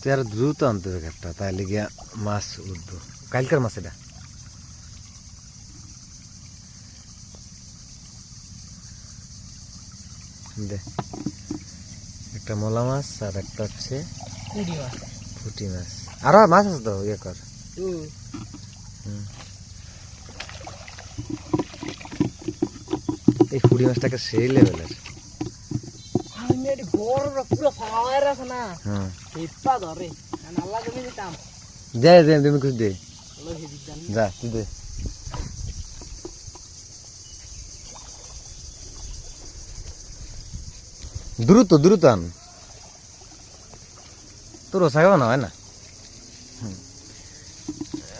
তুই আর দ্রুত আনতে হবে একটা তাহলে গিয়া মাছ উঠবো। কালকার মাছ এটা? দে একটা মোলা মাছ আর একটা হচ্ছে কুড়ি মাছ। আরও মাছ আছে তো ইয়ে কর। এই পুঁটি মাছটাকে সেই লেভেলের। এটি বড় পুরো ফাওয়ার আছে না হিপ্পা ধরে নাল্লা জমি দিতাম দে দে তুমি কিছু দে যা তুই দে দ্রুত দ্রুত আন তোর ওসা না হয় না হুম।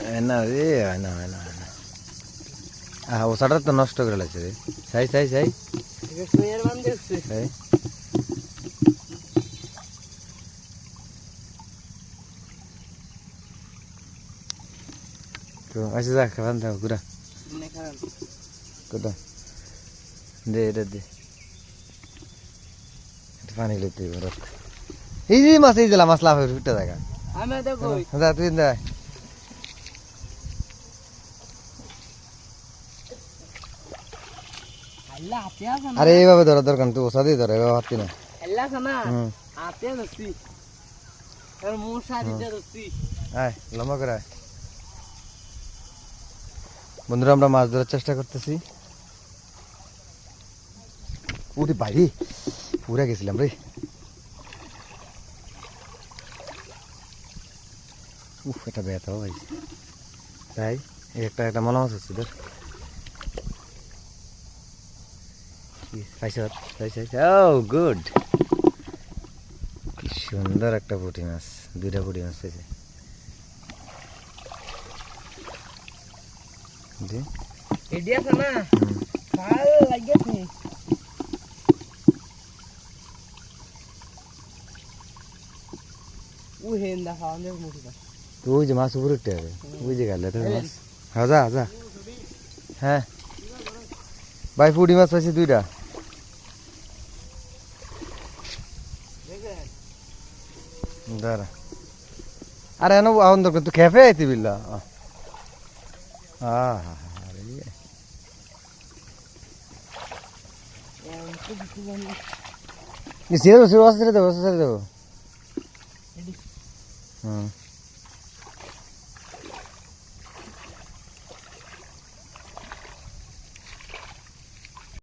এ না রে হয় না হয় না হয় না আহ ওসাটা তো নষ্ট করে লাগছে রে সাই সাই সাই সাই তো আসে যা ঘুরা নে খারাপ কোথা দে এটা দে পানি লইতে হবে রক্ত এই যে মাছ এই দিলা মাছ লাভ উঠতে থাকা আমি দেখো যা তুই দে আরে এইভাবে ধরা দরকার তুই ওষা দিয়ে ধর এভাবে হাতি না আল্লাহ আছে বন্ধুরা, আমরা মাছ ধরার চেষ্টা করতেছি। উঠে বাইরে, পুরা গেছিলাম রে। উফ, এটা ব্যথা ভাই। তাই, এই একটা একটা মলা মাছ হচ্ছে ধর। পাইছ পাইছ ও, গুড। কি সুন্দর একটা পুঁটি মাছ, দুইটা পুঁটি মাছ পেয়েছে দি এডি না হুম। লাগেছে। ও হেন দেখা মুখটা তো যে মাছ উপরে উঠতে হবে। ওই যে গেলে তো মাছ। হ্যাঁ যা যা। হ্যাঁ। ভাই পুঁটি মাছ পাইছি দুইটা। দাঁড়া। আরে এনো আউন দরকার তুই খেপে আইতি বিল্লা। আরে। ছেড়ে দেবো ছেড়ে দেবো ছেড়ে দেবো। হুম।